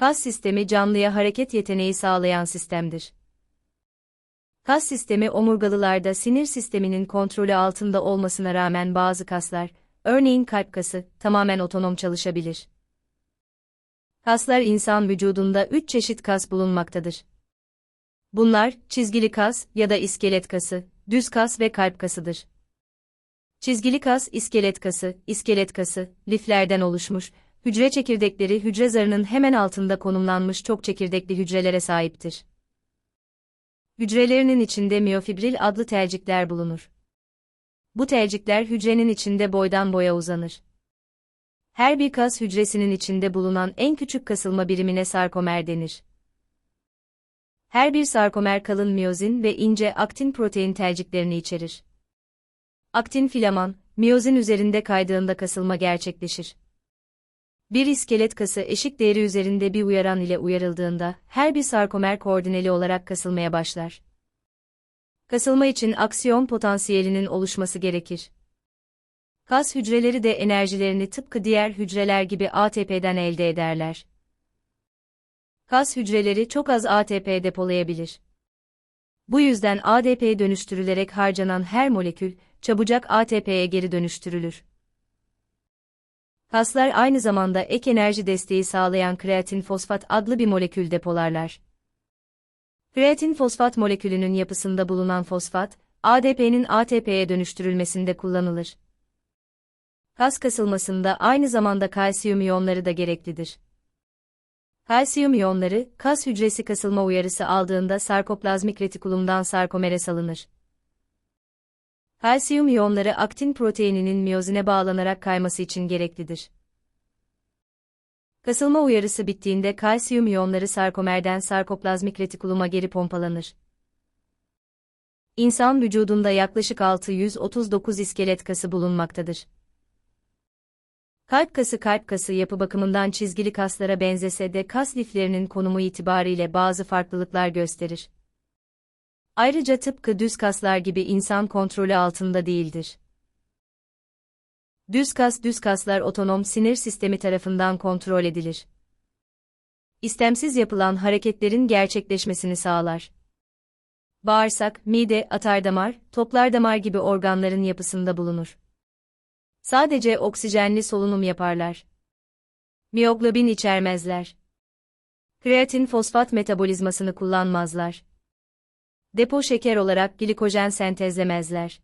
Kas sistemi canlıya hareket yeteneği sağlayan sistemdir. Kas sistemi omurgalılarda sinir sisteminin kontrolü altında olmasına rağmen bazı kaslar, örneğin kalp kası, tamamen otonom çalışabilir. Kaslar insan vücudunda üç çeşit kas bulunmaktadır. Bunlar, çizgili kas ya da iskelet kası, düz kas ve kalp kasıdır. Çizgili kas, iskelet kası, iskelet kası, liflerden oluşmuş, hücre çekirdekleri hücre zarının hemen altında konumlanmış çok çekirdekli hücrelere sahiptir. Hücrelerinin içinde miyofibril adlı telcikler bulunur. Bu telcikler hücrenin içinde boydan boya uzanır. Her bir kas hücresinin içinde bulunan en küçük kasılma birimine sarkomer denir. Her bir sarkomer kalın miyozin ve ince aktin protein telciklerini içerir. Aktin filaman, miyozin üzerinde kaydığında kasılma gerçekleşir. Bir iskelet kası eşik değeri üzerinde bir uyaran ile uyarıldığında her bir sarkomer koordineli olarak kasılmaya başlar. Kasılma için aksiyon potansiyelinin oluşması gerekir. Kas hücreleri de enerjilerini tıpkı diğer hücreler gibi ATP'den elde ederler. Kas hücreleri çok az ATP depolayabilir. Bu yüzden ADP dönüştürülerek harcanan her molekül, çabucak ATP'ye geri dönüştürülür. Kaslar aynı zamanda ek enerji desteği sağlayan kreatin fosfat adlı bir molekül depolarlar. Kreatin fosfat molekülünün yapısında bulunan fosfat, ADP'nin ATP'ye dönüştürülmesinde kullanılır. Kas kasılmasında aynı zamanda kalsiyum iyonları da gereklidir. Kalsiyum iyonları, kas hücresi kasılma uyarısı aldığında sarkoplazmik retikulumdan sarkomere salınır. Kalsiyum iyonları aktin proteininin miyozine bağlanarak kayması için gereklidir. Kasılma uyarısı bittiğinde kalsiyum iyonları sarkomerden sarkoplazmik retikuluma geri pompalanır. İnsan vücudunda yaklaşık 639 iskelet kası bulunmaktadır. Kalp kası kalp kası yapı bakımından çizgili kaslara benzese de kas liflerinin konumu itibariyle bazı farklılıklar gösterir. Ayrıca tıpkı düz kaslar gibi insan kontrolü altında değildir. Düz kas düz kaslar otonom sinir sistemi tarafından kontrol edilir. İstemsiz yapılan hareketlerin gerçekleşmesini sağlar. Bağırsak, mide, atardamar, toplardamar gibi organların yapısında bulunur. Sadece oksijenli solunum yaparlar. Miyoglobin içermezler. Kreatin fosfat metabolizmasını kullanmazlar. Depo şeker olarak glikojen sentezlemezler.